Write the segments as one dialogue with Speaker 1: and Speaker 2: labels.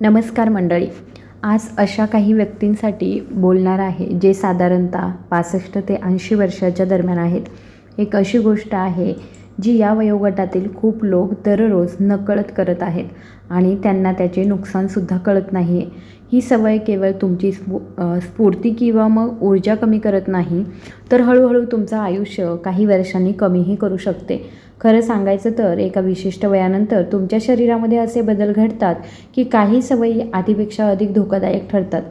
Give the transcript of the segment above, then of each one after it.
Speaker 1: नमस्कार मंडळी. आज अशा काही व्यक्तींसाठी बोलणार आहे जे साधारणतः पासष्ट ते ऐंशी वर्षाच्या दरम्यान आहेत. एक अशी गोष्ट आहे जी या वयोगटातील खूप लोक दररोज नकळत करत आहेत आणि त्यांना त्याचे नुकसानसुद्धा कळत नाही आहे ही सवय केवळ तुमची स्फू स्फूर्ती किंवा मग ऊर्जा कमी करत नाही तर हळूहळू तुमचं आयुष्य काही वर्षांनी कमीही करू शकते. खरं सांगायचं तर एका विशिष्ट वयानंतर तुमच्या शरीरामध्ये असे बदल घडतात की काही सवयी आधीपेक्षा अधिक धोकादायक ठरतात.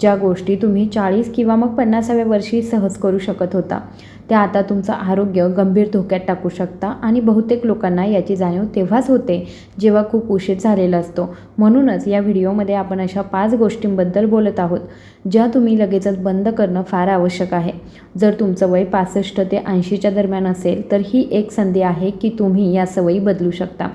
Speaker 1: ज्या गोष्टी तुम्ही चाळीस किंवा मग पन्नासाव्या वर्षी सहज करू शकत होता त्या आता तुमचं आरोग्य गंभीर धोक्यात टाकू शकता आणि बहुतेक लोकांना याची जाणीव तेव्हाच होते जेव्हा खूप उशीर झालेला असतो. म्हणूनच या व्हिडिओमध्ये आपण अशा पाच गोष्टींबद्दल बोलत आहोत ज्या तुम्ही लगेचच बंद करणं फार आवश्यक आहे. जर तुमचं वय पासष्ट ते ऐंशीच्या दरम्यान असेल तर ही एक संधी आहे की तुम्ही या सवयी बदलू शकता.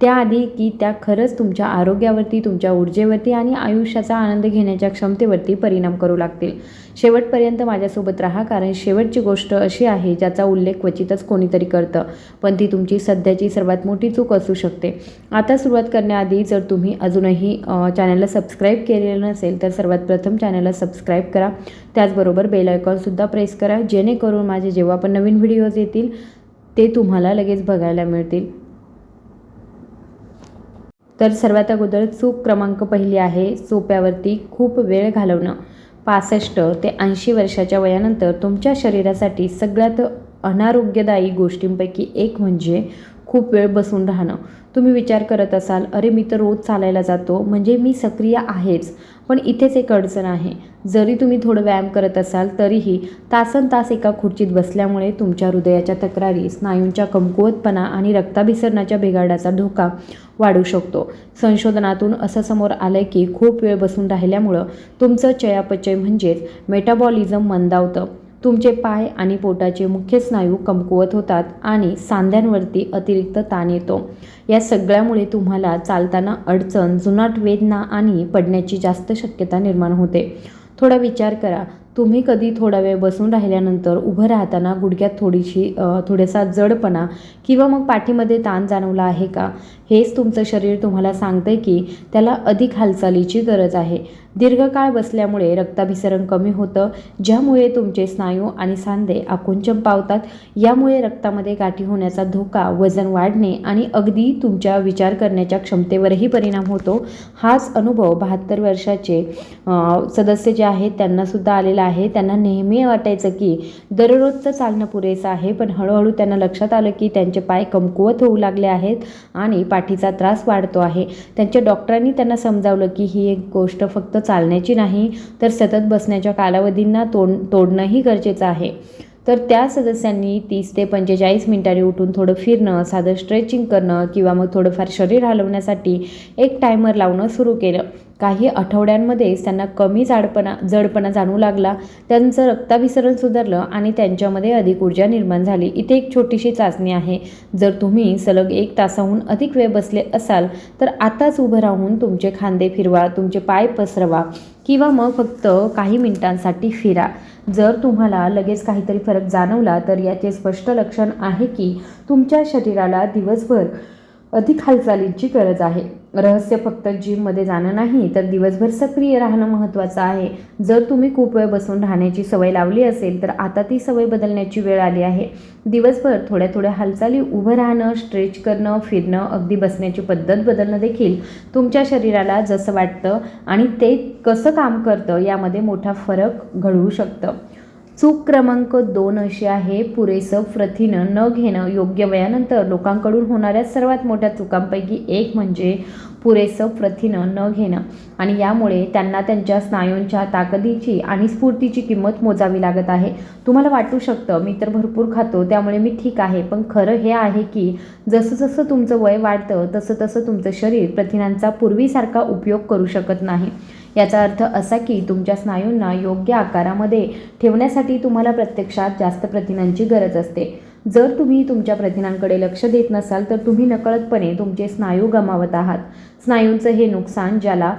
Speaker 1: त्याआधी की त्या खरंच तुमच्या आरोग्यावरती तुमच्या ऊर्जेवरती आणि आयुष्याचा आनंद घेण्याच्या क्षमतेवरती परिणाम करू लागतील. शेवटपर्यंत माझ्यासोबत राहा कारण शेवटची गोष्ट अशी आहे ज्याचा उल्लेख क्वचितच कोणीतरी करतं पण ती तुमची सध्याची सर्वात मोठी चूक असू शकते. आता सुरुवात करण्याआधी जर तुम्ही अजूनही चॅनलला सबस्क्राईब केलेलं नसेल तर सर्वात प्रथम चॅनलला सबस्क्राईब करा. त्याचबरोबर बेल आयकॉनसुद्धा प्रेस करा जेणेकरून माझे जेव्हा पण नवीन व्हिडिओज येतील ते तुम्हाला लगेच बघायला मिळतील. तर सर्वात अगोदर चूक क्रमांक पहिली आहे सोप्यावरती खूप वेळ घालवणं. पासष्ट ते ऐंशी वर्षाच्या वयानंतर तुमच्या शरीरासाठी सगळ्यात अनारोग्यदायी गोष्टींपैकी एक म्हणजे खूप वेळ बसून राहणं. तुम्ही विचार करत असाल अरे मी तर रोज चालायला जातो म्हणजे मी सक्रिय आहेच पण इथेच एक अडचण आहे. जरी तुम्ही थोडं व्यायाम करत असाल तरीही तासन तास एका खुर्चीत बसल्यामुळे तुमच्या हृदयाच्या तक्रारी स्नायूंच्या कमकुवतपणा आणि रक्ताभिसरणाच्या बिघाडाचा धोका वाढू शकतो. संशोधनातून असं समोर आलं आहे की खूप वेळ बसून राहिल्यामुळं तुमचं चयापचय म्हणजेच मेटाबॉलिझम मंदावतं. तुमचे पाय आणि पोटाचे मुख्य स्नायू कमकुवत होतात आणि सांध्यांवरती अतिरिक्त ताण येतो. या सगळ्यामुळे तुम्हाला चालताना अडचण जुनाट वेदना आणि पडण्याची जास्त शक्यता निर्माण होते. थोडा विचार करा. तुम्ही कधी थोडा वेळ बसून राहिल्यानंतर उभं राहताना गुडघ्यात थोडीशी थोडासा जडपणा किंवा मग पाठीमध्ये ताण जाणवला आहे का? हेच तुमचं शरीर तुम्हाला सांगतंय की त्याला अधिक हालचालीची गरज आहे. दीर्घकाळ बसल्यामुळे रक्ताभिसरण कमी होतं ज्यामुळे तुमचे स्नायू आणि सांधे आकुंचन पावतात. यामुळे रक्तामध्ये गाठी होण्याचा धोका वजन वाढणे आणि अगदी तुमच्या विचार करण्याच्या क्षमतेवरही परिणाम होतो. हाच अनुभव बहात्तर वर्षाचे सदस्य जे आहेत त्यांनासुद्धा आलेला आहे. त्यांना नेहमी वाटायचं की दररोजचं चालणं पुरेसं आहे पण हळूहळू त्यांना लक्षात आलं की त्यांचे पाय कमकुवत होऊ लागले आहेत आणि पाठीचा त्रास वाढतो आहे. त्यांच्या डॉक्टरांनी त्यांना समजावलं की ही एक गोष्ट फक्त चालण्याची नाही तर सतत बसण्याच्या कालावधींना तोड तोडणंही गरजेचं आहे. तर त्या सदस्यांनी तीस ते पंचेचाळीस मिनिटांनी उठून थोडं फिरणं साधं स्ट्रेचिंग करणं किंवा मग थोडंफार शरीर हलवण्यासाठी एक टायमर लावणं सुरू केलं. काही आठवड्यांमध्येच त्यांना कमी जाडपणा जडपणा जाणू लागला. त्यांचं रक्ताभिसरण सुधारलं आणि त्यांच्यामध्ये अधिक ऊर्जा निर्माण झाली. इथे एक छोटीशी चाचणी आहे. जर तुम्ही सलग एक तासाहून अधिक वेळ बसले असाल तर आताच उभं राहून तुमचे खांदे फिरवा तुमचे पाय पसरवा किंवा मग फक्त काही मिनिटांसाठी फिरा. जर तुम्हाला लगेच काहीतरी फरक जाणवला तर याचे स्पष्ट लक्षण आहे की तुमच्या शरीराला दिवसभर अधिक हालचालींची गरज आहे. रहस्य फक्त जिममध्ये जाणं नाही तर दिवसभर सक्रिय राहणं महत्त्वाचं आहे. जर तुम्ही खूप वेळ बसून राहण्याची सवय लावली असेल तर आता ती सवय बदलण्याची वेळ आली आहे. दिवसभर थोड्या थोड्या हालचाली उभं राहणं स्ट्रेच करणं फिरणं अगदी बसण्याची पद्धत बदलणं देखील तुमच्या शरीराला जसं वाटतं आणि ते कसं काम करतं यामध्ये मोठा फरक घडवू शकतं. चूक क्रमांक दोन अशी आहे. पुरेसं प्रथिनं न घेणं योग्य वयानंतर लोकांकडून होणाऱ्या सर्वात मोठ्या चुकांपैकी एक म्हणजे पुरेसं प्रथिनं न घेणं. आणि यामुळे त्यांना त्यांच्या स्नायूंच्या ताकदीची आणि स्फूर्तीची किंमत मोजावी लागत आहे. तुम्हाला वाटू शकतं मी तर भरपूर खातो त्यामुळे मी ठीक आहे. पण खरं हे आहे की जसं जसं तुमचं वय वाढतं तसं तसं तुमचं शरीर प्रथिनांचा पूर्वीसारखा उपयोग करू शकत नाही. याचा अर्थ असा की तुमच्या स्नायूंना योग्य आकारामध्ये ठेवण्यासाठी तुम्हाला प्रत्यक्षात जास्त प्रथिनांची गरज असते. जर तुम्ही तुमच्या प्रथिनांकडे लक्ष देत नसाल तर तुम्ही नकळतपणे तुमचे स्नायू गमावत आहात. स्नायूंचं हे नुकसान ज्याला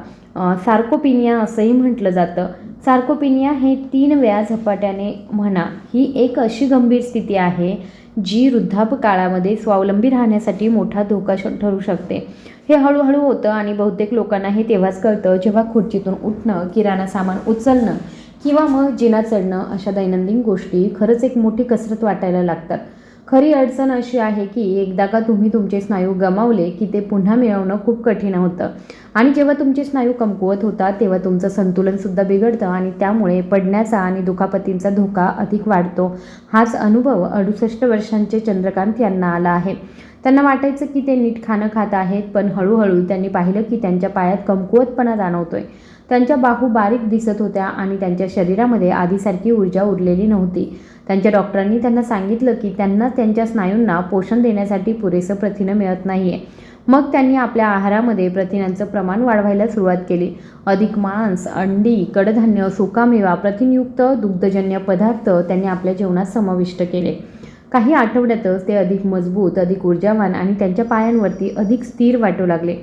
Speaker 1: सार्कोपिनिया असंही म्हटलं जातं. सार्कोपिनिया हे तीन वेळा झपाट्याने म्हणा ही एक अशी गंभीर स्थिती आहे जी वृद्धापकाळामध्ये स्वावलंबी राहण्यासाठी मोठा धोका श- ठरू शकते. हे हळूहळू होतं आणि बहुतेक लोकांना हे तेव्हाच कळतं जेव्हा खुर्चीतून उठणं किराणा सामान उचलणं किंवा मग जिना चढणं अशा दैनंदिन गोष्टी खरंच एक मोठी कसरत वाटायला लागतात. खरी अडचण अशी आहे की एकदा का तुम्ही तुमचे स्नायू गमावले की ते पुन्हा मिळवणं खूप कठीण होतं. आणि जेव्हा तुमचे स्नायू कमकुवत होतात तेव्हा तुमचं संतुलनसुद्धा बिघडतं आणि त्यामुळे पडण्याचा आणि दुखापतींचा धोका अधिक वाढतो. हाच अनुभव अडुसष्ट वर्षांचे चंद्रकांत यांना आला आहे. त्यांना वाटायचं की ते नीट खाणं खात आहेत पण हळूहळू त्यांनी पाहिलं की त्यांच्या पायात कमकुवतपणा जाणवतोय. त्यांच्या बाहू बारीक दिसत होत्या आणि त्यांच्या शरीरामध्ये आधीसारखी ऊर्जा उरलेली नव्हती. त्यांच्या डॉक्टरांनी त्यांना सांगितलं की त्यांना त्यांच्या स्नायूंना पोषण देण्यासाठी पुरेसं प्रथिनं मिळत नाही आहे मग त्यांनी आपल्या आहारामध्ये प्रथिनांचं प्रमाण वाढवायला सुरुवात केली. अधिक मांस अंडी कडधान्य सुकामेवा प्रथिनयुक्त दुग्धजन्य पदार्थ त्यांनी आपल्या जेवणात समाविष्ट केले. काही आठवड्यातच ते अधिक मजबूत अधिक ऊर्जावान आणि त्यांच्या पायांवरती अधिक स्थिर वाटू लागले.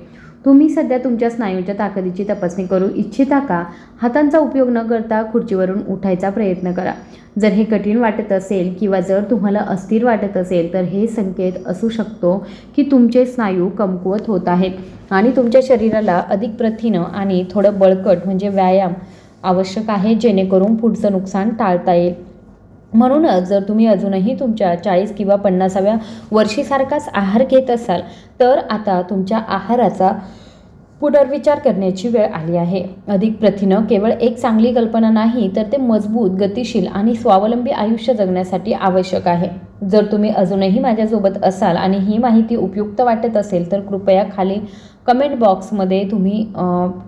Speaker 1: तुम्ही सध्या तुमच्या स्नायूच्या ताकदीची तपासणी करू इच्छिता का? हातांचा उपयोग न करता खुर्चीवरून उठायचा प्रयत्न करा. जर हे कठीण वाटत असेल किंवा जर तुम्हाला अस्थिर वाटत असेल तर हे संकेत असू शकतो की तुमचे स्नायू कमकुवत होत आहेत आणि तुमच्या शरीराला अधिक प्रथिनं आणि थोडं बळकट म्हणजे व्यायाम आवश्यक आहे जेणेकरून पुढचं नुकसान टाळता येईल. म्हणूनच जर तुम्ही अजूनही तुमच्या चाळीस किंवा पन्नासाव्या वर्षीसारखाच आहार घेत असाल तर आता तुमच्या आहाराचा पुनर्विचार करण्याची वेळ आली आहे. अधिक प्रथिनं केवळ एक चांगली कल्पना नाही तर ते मजबूत गतिशील आणि स्वावलंबी आयुष्य जगण्यासाठी आवश्यक आहे. जर तुम्ही अजूनही माझ्यासोबत असाल आणि ही माहिती उपयुक्त वाटत असेल तर कृपया खाली कमेंट बॉक्समध्ये तुम्ही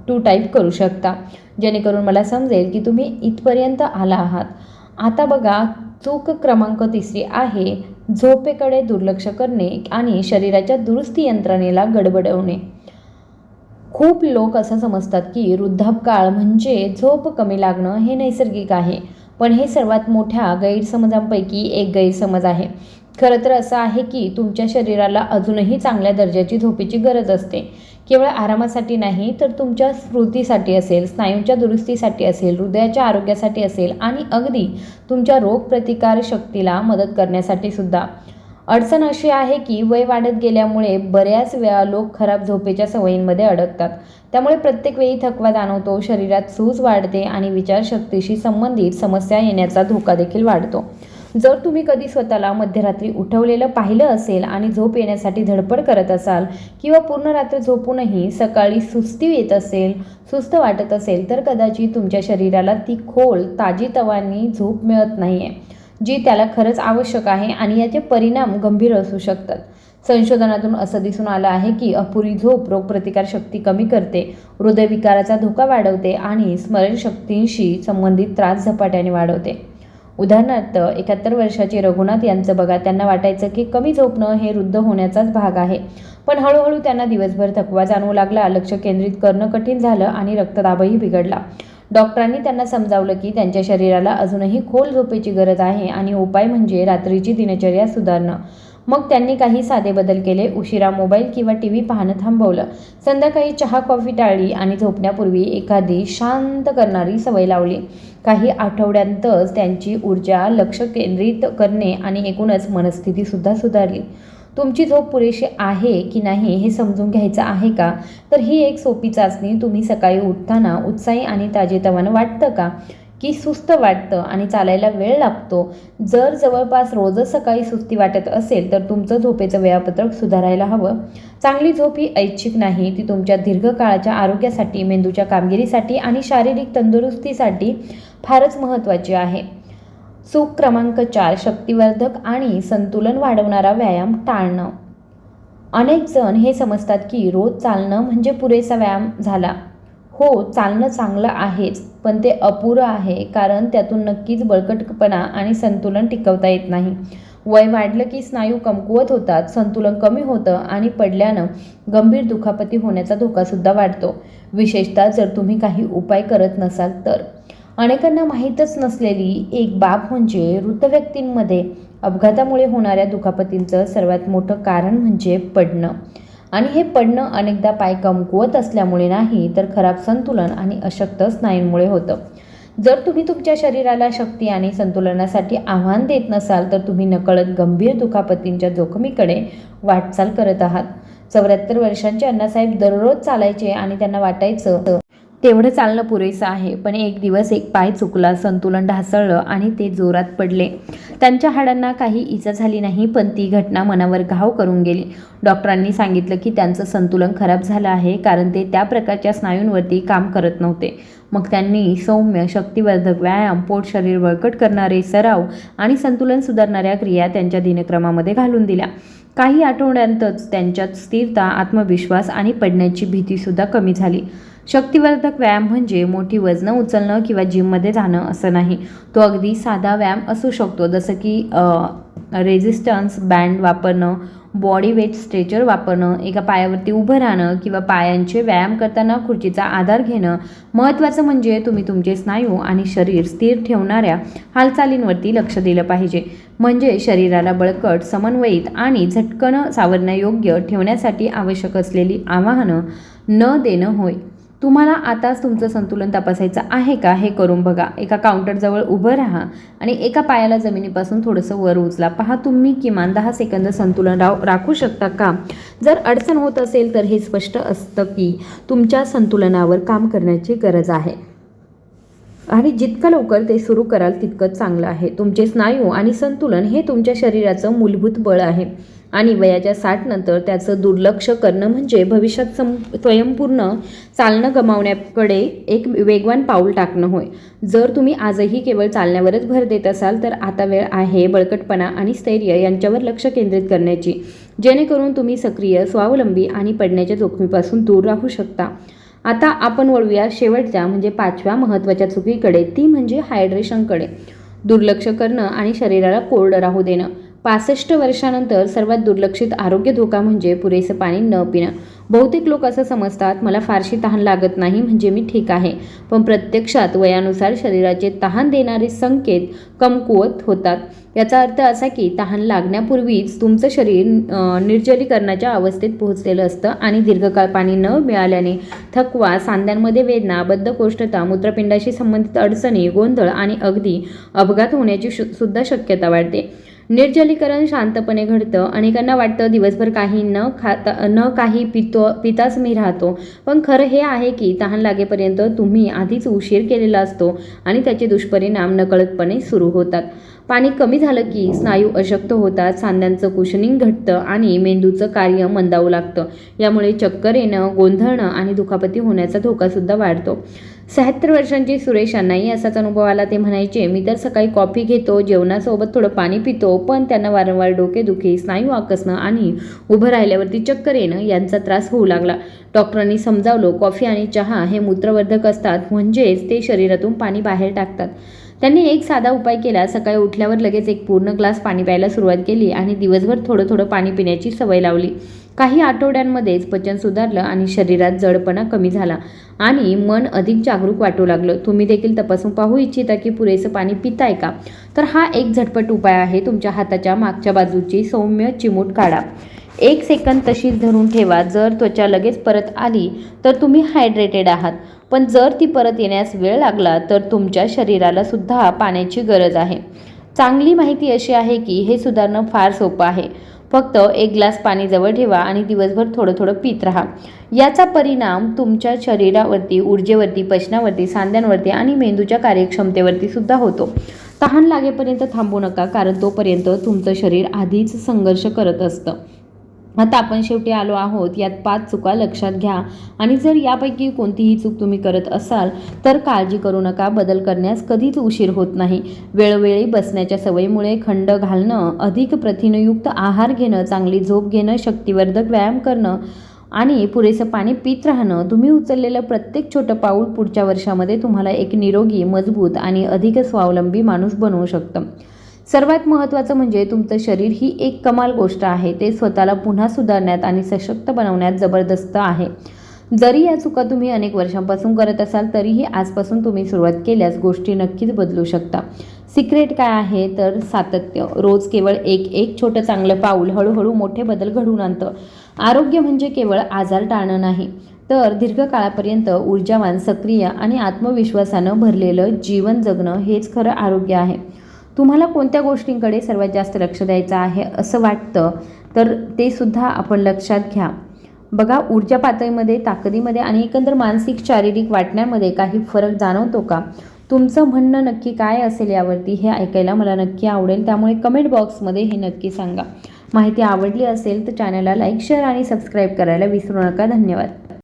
Speaker 1: टू टाईप करू शकता. जेणेकरून मला समजेल की तुम्ही इथपर्यंत आला आहात. आता बघा चूक क्रमांक तिसरी आहे झोपेकडे दुर्लक्ष करणे आणि शरीराच्या दुरुस्ती यंत्रणेला गडबडवणे. खूप लोक असं समजतात की वृद्धापकाळ म्हणजे झोप कमी लागणं हे नैसर्गिक आहे पण हे सर्वात मोठ्या गैरसमजांपैकी एक गैरसमज आहे. खरं तर असं आहे की तुमच्या शरीराला अजूनही चांगल्या दर्जाची झोपेची गरज असते. केवळ आरामासाठी नाही तर तुमच्या स्मृतीसाठी असेल स्नायूंच्या दुरुस्तीसाठी असेल हृदयाच्या आरोग्यासाठी असेल आणि अगदी तुमच्या रोगप्रतिकार शक्तीला मदत करण्यासाठी सुद्धा. अडचण अशी आहे की वय वाढत गेल्यामुळे बऱ्याच वेळा लोक खराब झोपेच्या सवयींमध्ये अडकतात. त्यामुळे प्रत्येक वेळी थकवा जाणवतो शरीरात सूज वाढते आणि विचारशक्तीशी संबंधित समस्या येण्याचा धोका देखील वाढतो. जर तुम्ही कधी स्वतःला मध्यरात्री उठवलेलं पाहिलं असेल आणि झोप येण्यासाठी धडपड करत असाल किंवा पूर्ण रात्र झोपूनही सकाळी सुस्ती येत असेल सुस्त वाटत असेल तर कदाचित तुमच्या शरीराला ती खोल ताजी तवानी झोप मिळत नाही आहे जी त्याला खरंच आवश्यक आहे आणि याचे परिणाम गंभीर असू शकतात. संशोधनातून असं दिसून आलं आहे की अपुरी झोप रोगप्रतिकार शक्ती कमी करते हृदयविकाराचा धोका वाढवते आणि स्मरणशक्तींशी संबंधित त्रास झपाट्याने वाढवते. उदाहरणार्थ एकाहत्तर वर्षाचे रघुनाथ यांचं बघा त्यांना वाटायचं की कमी झोपणं हे वृद्ध होण्याचाच भाग आहे. पण हळूहळू त्यांना दिवसभर थकवा जाणवू लागला लक्ष केंद्रित करणं कठीण झालं आणि रक्तदाबही बिघडला. डॉक्टरांनी त्यांना समजावलं की त्यांच्या शरीराला अजूनही खोल झोपेची गरज आहे आणि उपाय म्हणजे रात्रीची दिनचर्या सुधारणं. मग त्यांनी काही साधे बदल केले. उशिरा मोबाईल किंवा टी व्ही पाहणं थांबवलं. संध्याकाळी चहा कॉफी टाळली आणि झोपण्यापूर्वी एखादी शांत करणारी सवय लावली. काही आठवड्यांतच त्यांची ऊर्जा लक्ष केंद्रित करणे आणि एकूणच मनस्थितीसुद्धा सुधारली. तुमची झोप पुरेशी आहे की नाही हे समजून घ्यायचं आहे का? तर ही एक सोपी चाचणी. तुम्ही सकाळी उठताना उत्साही आणि ताजेतवानं वाटतं का? की सुस्त वाटतं आणि चालायला वेळ लागतो. जर जवळपास रोजच सकाळी सुस्ती वाटत असेल तर तुमचं झोपेचं वेळापत्रक सुधारायला हवं. चांगली झोप ही ऐच्छिक नाही ती तुमच्या दीर्घकाळाच्या आरोग्यासाठी मेंदूच्या कामगिरीसाठी आणि शारीरिक तंदुरुस्तीसाठी फारच महत्त्वाची आहे. चूक क्रमांक चार शक्तिवर्धक आणि संतुलन वाढवणारा व्यायाम टाळणं. अनेक जण हे समजतात की रोज चालणं म्हणजे पुरेसा व्यायाम झाला. हो चालणं चांगलं आहेच पण ते अपुरं आहे कारण त्यातून नक्कीच बळकटपणा आणि संतुलन टिकवता येत नाही. वय वाढलं की स्नायू कमकुवत होतात संतुलन कमी होतं आणि पडल्यानं गंभीर दुखापती होण्याचा धोकासुद्धा वाढतो. विशेषतः जर तुम्ही काही उपाय करत नसाल तर. अनेकांना माहीतच नसलेली एक बाब म्हणजे वृद्ध व्यक्तींमध्ये अपघातामुळे होणाऱ्या दुखापतींचं सर्वात मोठं कारण म्हणजे पडणं. आणि हे पडणं अनेकदा पाय कमकुवत असल्यामुळे नाही तर खराब संतुलन आणि अशक्त स्नायूंमुळे होतं. जर तुम्ही तुमच्या शरीराला शक्ती आणि संतुलनासाठी आव्हान देत नसाल तर तुम्ही नकळत गंभीर दुखापतींच्या जोखमीकडे वाटचाल करत आहात. चौऱ्याहत्तर वर्षांचे अण्णासाहेब दररोज चालायचे आणि त्यांना वाटायचं तेवढं चालणं पुरेसं आहे. पण एक दिवस एक पाय चुकला संतुलन ढासळलं आणि ते जोरात पडले. त्यांच्या हाडांना काही इजा झाली नाही पण ती घटना मनावर घाव करून गेली. डॉक्टरांनी सांगितलं की त्यांचं संतुलन खराब झालं आहे कारण ते त्या प्रकारच्या स्नायूंवरती काम करत नव्हते. मग त्यांनी सौम्य शक्तिवर्धक व्यायाम पोट शरीर बळकट करणारे सराव आणि संतुलन सुधारणाऱ्या क्रिया त्यांच्या दिनक्रमामध्ये घालून दिल्या. काही आठवड्यांतच त्यांच्यात स्थिरता आत्मविश्वास आणि पडण्याची भीतीसुद्धा कमी झाली. शक्तिवर्धक व्यायाम म्हणजे मोठी वजनं उचलणं किंवा जिममध्ये जाणं असं नाही. तो अगदी साधा व्यायाम असू शकतो जसं की रेझिस्टन्स बँड वापरणं बॉडी वेट स्ट्रेचर वापरणं एका पायावरती उभं राहणं किंवा पायांचे व्यायाम करताना खुर्चीचा आधार घेणं. महत्त्वाचं म्हणजे तुम्ही तुमचे स्नायू आणि शरीर स्थिर ठेवणाऱ्या हालचालींवरती लक्ष दिलं पाहिजे. म्हणजे शरीराला बळकट समन्वयित आणि झटकन सावरण्यायोग्य ठेवण्यासाठी आवश्यक असलेली आवाहनं न देणं होय. तुम्हाला आताच तुमचं संतुलन तपासायचं आहे का? हे करून बघा. एका काउंटरजवळ उभं राहा आणि एका पायाला जमिनीपासून थोडंसं वर उचला. पहा तुम्ही किमान दहा सेकंद संतुलन राव राखू शकता का? जर अडचण होत असेल तर हे स्पष्ट असतं की तुमच्या संतुलनावर काम करण्याची गरज आहे. आणि जितकं लवकर ते सुरू कराल तितकंच चांगलं आहे. तुमचे स्नायू आणि संतुलन हे तुमच्या शरीराचं मूलभूत बळ आहे. आणि वयाच्या साठ नंतर त्याचं दुर्लक्ष करणं म्हणजे भविष्यात सम स्वयंपूर्ण चालणं गमावण्याकडे एक वेगवान पाऊल टाकणं होय. जर तुम्ही आजही केवळ चालण्यावरच भर देत असाल तर आता वेळ आहे बळकटपणा आणि स्थैर्य यांच्यावर लक्ष केंद्रित करण्याची जेणेकरून तुम्ही सक्रिय स्वावलंबी आणि पडण्याच्या जोखमीपासून दूर राहू शकता. आता आपण वळूया शेवटच्या म्हणजे पाचव्या महत्त्वाच्या चुकीकडे. ती म्हणजे हायड्रेशनकडे दुर्लक्ष करणं आणि शरीराला कोरडं राहू देणं. पासष्ट वर्षानंतर सर्वात दुर्लक्षित आरोग्य धोका म्हणजे पुरेसं पाणी न पिणं. बहुतेक लोक असं समजतात मला फारशी तहान लागत नाही म्हणजे मी ठीक आहे. पण प्रत्यक्षात वयानुसार शरीराचे तहान देणारे संकेत कमकुवत होतात. याचा अर्थ असा की तहान लागण्यापूर्वीच तुमचं शरीर निर्जलीकरणाच्या अवस्थेत पोहोचलेलं असतं आणि दीर्घकाळ पाणी न मिळाल्याने थकवा सांध्यांमध्ये वेदना बद्धकोष्ठता मूत्रपिंडाशी संबंधित अडचणी गोंधळ आणि अगदी अपघात होण्याची शु- सुद्धा शक्यता वाढते. निर्जलीकरण शांतपणे घडतं अनेकांना वाटतं दिवसभर काही न खाता न काही पितो पिताच मी राहतो. पण खरं हे आहे की तहान लागेपर्यंत तुम्ही आधीच उशीर केलेला असतो आणि त्याचे दुष्परिणाम नकळतपणे सुरू होतात. पाणी कमी झालं की स्नायू अशक्त होतात सांध्यांचं कुशनिंग घटतं आणि मेंदूचं कार्य मंदावू लागतं. यामुळे चक्कर येणं गोंधळणं आणि दुखापती होण्याचा धोकासुद्धा वाढतो. शहात्तर वर्षांची सुरेश यांनाही असाच अनुभव आला ते म्हणायचे मी तर सकाळी कॉफी घेतो जेवणासोबत थोडं पाणी पितो पण त्यांना वारंवार डोकेदुखी स्नायू आकसणं आणि उभं राहिल्यावरती चक्कर येणं यांचा त्रास होऊ लागला. डॉक्टरांनी समजावलं कॉफी आणि चहा हे मूत्रवर्धक असतात म्हणजेच ते शरीरातून पाणी बाहेर टाकतात. त्यांनी एक साधा उपाय केला सकाळी उठल्यावर लगेच एक पूर्ण ग्लास पाणी प्यायला सुरुवात केली आणि दिवसभर थोडं थोडं पाणी पिण्याची सवय लावली. काही आठवड्यांमध्येच पचन सुधारलं आणि शरीरात जडपणा कमी झाला आणि मन अधिक जागरूक वाटू लागलं. तुम्ही देखील तपासून पाहू इच्छिता की पुरेसं पाणी पिताय का? तर हा एक झटपट उपाय आहे तुमच्या हाताच्या मागच्या बाजूची सौम्य चिमूट काढा. एक सेकंद तशीच धरून ठेवा. जर त्वचा लगेच परत आली तर तुम्ही हायड्रेटेड आहात. पण जर ती परत येण्यास वेळ लागला तर तुमच्या शरीराला सुद्धा पाण्याची गरज आहे. चांगली माहिती अशी आहे की हे सुधारणं फार सोपं आहे. फक्त एक ग्लास पाणी जवळ ठेवा आणि दिवसभर थोडं थोडं पित राहा. याचा परिणाम तुमच्या शरीरावरती ऊर्जेवरती पचनावरती सांध्यांवरती आणि मेंदूच्या कार्यक्षमतेवरती सुद्धा होतो. तहान लागेपर्यंत थांबू नका कारण तोपर्यंत तुमचं शरीर आधीच संघर्ष करत असतं. आता आपण शेवटी आलो आहोत. यात पाच चुका लक्षात घ्या. आणि जर यापैकी कोणतीही चूक तुम्ही करत असाल तर काळजी करू नका. बदल करण्यास कधीच उशीर होत नाही. वेळोवेळी बसण्याच्या सवयीमुळे खंड घालणं अधिक प्रथिनयुक्त आहार घेणं चांगली झोप घेणं शक्तिवर्धक व्यायाम करणं आणि पुरेसं पाणी पित राहणं तुम्ही उचललेलं प्रत्येक छोटं पाऊल पुढच्या वर्षामध्ये तुम्हाला एक निरोगी मजबूत आणि अधिक स्वावलंबी माणूस बनवू शकतं. सर्वात महत्त्वाचं म्हणजे तुमचं शरीर ही एक कमाल गोष्ट आहे. ते स्वतःला पुन्हा सुधारण्यात आणि सशक्त बनवण्यात जबरदस्त आहे. जरी या चुका तुम्ही अनेक वर्षांपासून करत असाल तरीही आजपासून तुम्ही सुरुवात केल्यास गोष्टी नक्कीच बदलू शकता. सिक्रेट काय आहे? तर सातत्य. रोज केवळ एक एक छोटं चांगलं पाऊल हळूहळू मोठे बदल घडून आणतं. आरोग्य म्हणजे केवळ आजार टाळणं नाही तर दीर्घकाळापर्यंत ऊर्जावान सक्रिय आणि आत्मविश्वासानं भरलेलं जीवन जगणं हेच खरं आरोग्य आहे. तुम्हाला कोणत्या गोष्टींकडे सर्वात जास्त लक्ष द्यायचं आहे असं वाटतं तर ते सुद्धा आपण लक्षात घ्या. बघा ऊर्जा पातळीमध्ये ताकदीमध्ये आणि एकंदर मानसिक शारीरिक वाटण्यामध्ये काही फरक जाणवतो का? तुमचं म्हणणं नक्की काय असेल यावरती हे ऐकायला मला नक्की आवडेल. त्यामुळे कमेंट बॉक्समध्ये हे नक्की सांगा. माहिती आवडली असेल तर चॅनलला लाईक शेअर आणि सबस्क्राईब करायला विसरू नका. धन्यवाद.